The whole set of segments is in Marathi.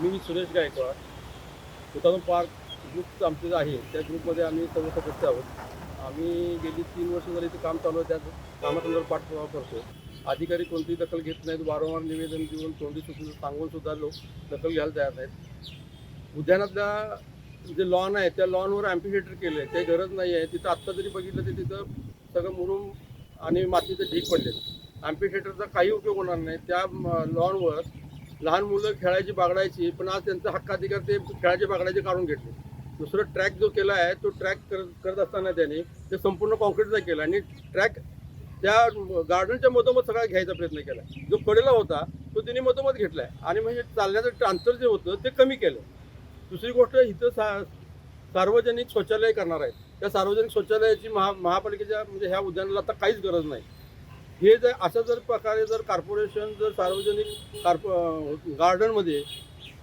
मी सुरेश गायकवाड. सुतानू पार्क ग्रुप आमचं जे आहे त्या ग्रुपमध्ये आम्ही सर्व सदस्य आहोत. आम्ही गेली तीन वर्ष झाली ते काम चालू आहे त्या कामासंदर्भात पाठपुरावा करतो अधिकारी कोणतीही दखल घेत नाहीत वारंवार निवेदन देऊन तोंडी चुकून सांगून सुद्धा लोक दखल घ्यायला तयार नाहीत. उद्यानातल्या जे लॉन आहे त्या लॉनवर ॲम्पिफिएटर केलं आहे काही गरज नाही आहे. तिथं आत्ता जरी बघितलं तर तिथं सगळं मुरुम आणि मातीचे ढीक पडले ॲम्पिफिएटरचा काही उपयोग होणार नाही. त्या लॉनवर लहान मुलं खेळायची बागडायची पण आज त्यांचा हक्काधिकार ते खेळायचे बागडायचे काढून घेतले. दुसरं ट्रॅक जो केला आहे तो ट्रॅक कर करत असताना त्याने ते संपूर्ण कॉन्क्रीटचा केला आणि ट्रॅक त्या गार्डनच्या मधोमध सगळा घ्यायचा प्रयत्न केला. जो कडेला होता तो त्यांनी मधोमध घेतला आहे. आणि म्हणजे चालण्याचं अंतर जे होतं ते कमी केलं. दुसरी गोष्ट इथं सा सार्वजनिक शौचालय करणार आहेत. त्या सार्वजनिक शौचालयाची महा महापालिकेच्या म्हणजे ह्या उद्यानाला आता काहीच गरज नाही. हे जर असं जर प्रकारे जर कॉर्पोरेशन जर सार्वजनिक कार्पो गार्डनमध्ये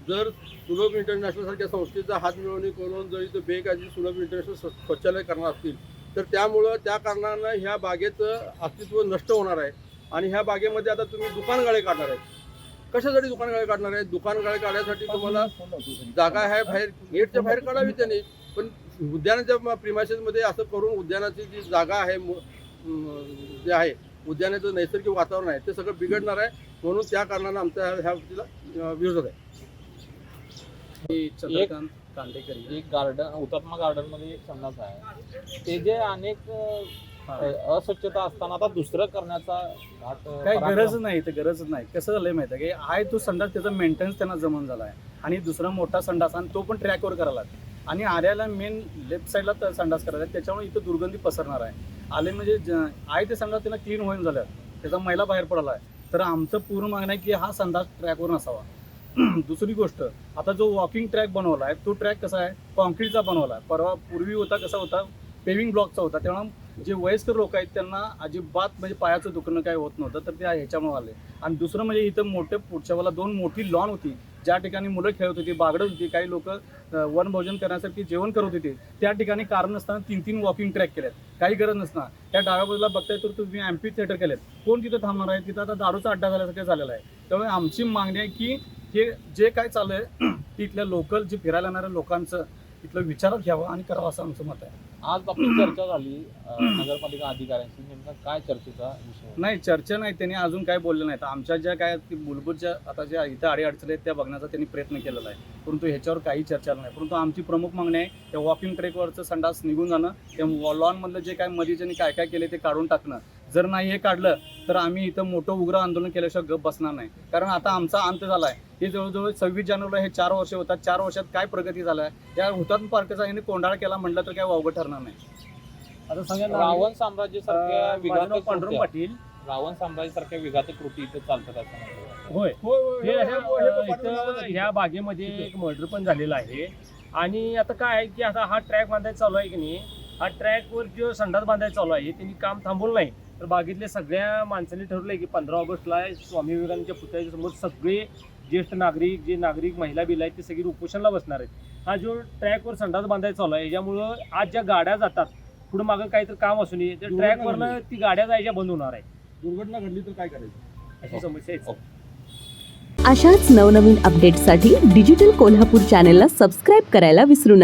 जर सुलभ इंटरनॅशनलसारख्या संस्थेचा हात मिळवणी करून जर इथं बेकायदेशीर सुलभ इंटरनॅशनल स्व- शौचालय करणार असतील तर त्यामुळं त्या कारणानं ह्या बागेचं अस्तित्व नष्ट होणार आहे. आणि ह्या बागेमध्ये आता तुम्ही दुकानगाळे काढणार आहेत कशासाठी दुकानगाळे काढणार आहेत दुकानगाळे काढण्यासाठी तुम्हाला जागा आहे बाहेर गेटच्या बाहेर काढावी त्याने. पण उद्यानाच्या प्रिमायसेसमध्ये असं करून उद्यानाची जी जागा आहे म, जे आहे उद्यानाचं नैसर्गिक वातावरण आहे ते सगळं बिघडणार आहे. म्हणून त्या कारणानं आमच्या ह्या- गोष्टीला विरोध आहे. मी चंद्रकांत कांडेकर. एक गार्डन हुतात्मा गार्डनमध्ये एक संडास आहे. ते जे अनेक अस्वच्छता असताना आता दुसरं करण्याचा काही गरज नाही ते गरज नाही. कसं झालंय माहिती आहे की आहे तो संडास त्याचा मेंटेनन्स त्यांना जमून झाला आहे आणि दुसरा मोठा संडास आणि तो पण ट्रॅकवर करायला आणि आर्याला मेन लेफ्ट साईडला त- संडास करायला. त्याच्यामुळे इथं दुर्गंधी पसरणार आहे. आले म्हणजे ज- आहे ते संडास त्यांना क्लीन होईन झालं त्याचा मैला बाहेर पडला आहे तर आमचं पूर्ण मागणं आहे की हा संडास ट्रॅकवर नसावा. दुसरी गोष्ट आता जो वॉकिंग ट्रॅक बनवला आहे तो ट्रॅक कसा आहे? कॉन्क्रीटचा बनवला आहे परवा पूर्वी होता कसा होता? पेविंग ब्लॉकचा होता. तेव्हा जे वयस्कर लोक आहेत त्यांना अजिबात म्हणजे पायाचं दुखणं काय होत नव्हतं तर ते ह्याच्यामुळे आले. आणि दुसरं म्हणजे इथं मोठं पुढच्या वेळेला दोन मोठी लॉन होती. ज्या ठिकाणी मुलं खेळत होती बागडत होती काही लोक वनभोजन करण्यासाठी जेवण करत होते त्या ठिकाणी कारण नसताना तीन तीन वॉकिंग ट्रॅक केल्यात काही गरज नसताना त्या डाव्या बाजूला बघताय तर तुम्ही एम्पी थिएटर केलेत. कोण तिथं थांबणार आहे? तिथं आता दारूचा अड्डा झाल्यासारखं झालेला आहे. त्यामुळे आमची मागणी आहे की हे जे काय चालू आहे तिथल्या लोकल जे फिरायला येणाऱ्या लोकांचं तिथलं विचारात घ्यावं आणि करावं असं आमचं मत आहे. आज आपली चर्चा झाली नगरपालिका अधिकाऱ्यांशी नेमका काय चर्चेचा विषय नाही चर्चा नाही त्यांनी अजून काय बोलले नाहीत आमच्या ज्या काय मूलभूत ज्या आता ज्या इथं अडीअडचणी आहेत त्या बघण्याचा त्यांनी प्रयत्न केलेला आहे. परंतु ह्याच्यावर काही चर्चा नाही. परंतु आमची प्रमुख मागणी आहे त्या वॉकिंग ट्रेकवरचं संडास निघून जाणं त्या लॉनमधलं जे काय मध्ये ज्यांनी काय काय केले ते काढून टाकणं. जर नाही हे काढलं तर आम्ही इथं मोठं उग्र आंदोलन केल्याशिवाय गप बसणार नाही. कारण आता आमचा अंत झाला आहे हे जवळजवळ सव्वीस जानेवारीला हे चार वर्ष होतात. चार वर्षात काय प्रगती झाला आहे या हुतात्मा पार्कचा याने कोंडाळा केला म्हटलं तर काय वावगं ठरणार नाही. आता सगळ्यांना रावण साम्राज्य सारख्या पांडुरंग पाटील. रावण साम्राज्य सारख्या विघातक कृती इथे चालतात असं होय. इथं. ह्या बागेमध्ये एक मर्डर पण झालेला आहे. आणि आता काय आहे की आता हा ट्रॅक बांधायचा चालू आहे की नाही? हा ट्रॅकवर जो संडास बांधायचा चालू आहे त्यांनी काम थांबवलं नाही. तर बागेतल्या सगळ्या माणसांनी ठरवलंय की पंधरा ऑगस्टला स्वामी विवेकानंदच्या पुतळ्याच्या समोर सगळे ज्येष्ठ नागरिक जे नागरिक महिला बिल आहेत ते सगळे उपोषणला बसणार आहेत. हा जो ट्रॅकवर संडास बांधायचा चालू आहे याच्यामुळं आज ज्या गाड्या जातात पुढे मागं काहीतरी काम असून नये तर दुर्घटना ट्रॅकवरनं. ती गाड्या जायच्या बंद होणार आहे दुर्घटना घडली तर काय करायचं? अशी समस्या आहे. अशाच नवनवीन अपडेट्ससाठी डिजिटल कोल्हापूर चॅनेलला सबस्क्राईब करायला विसरू नका.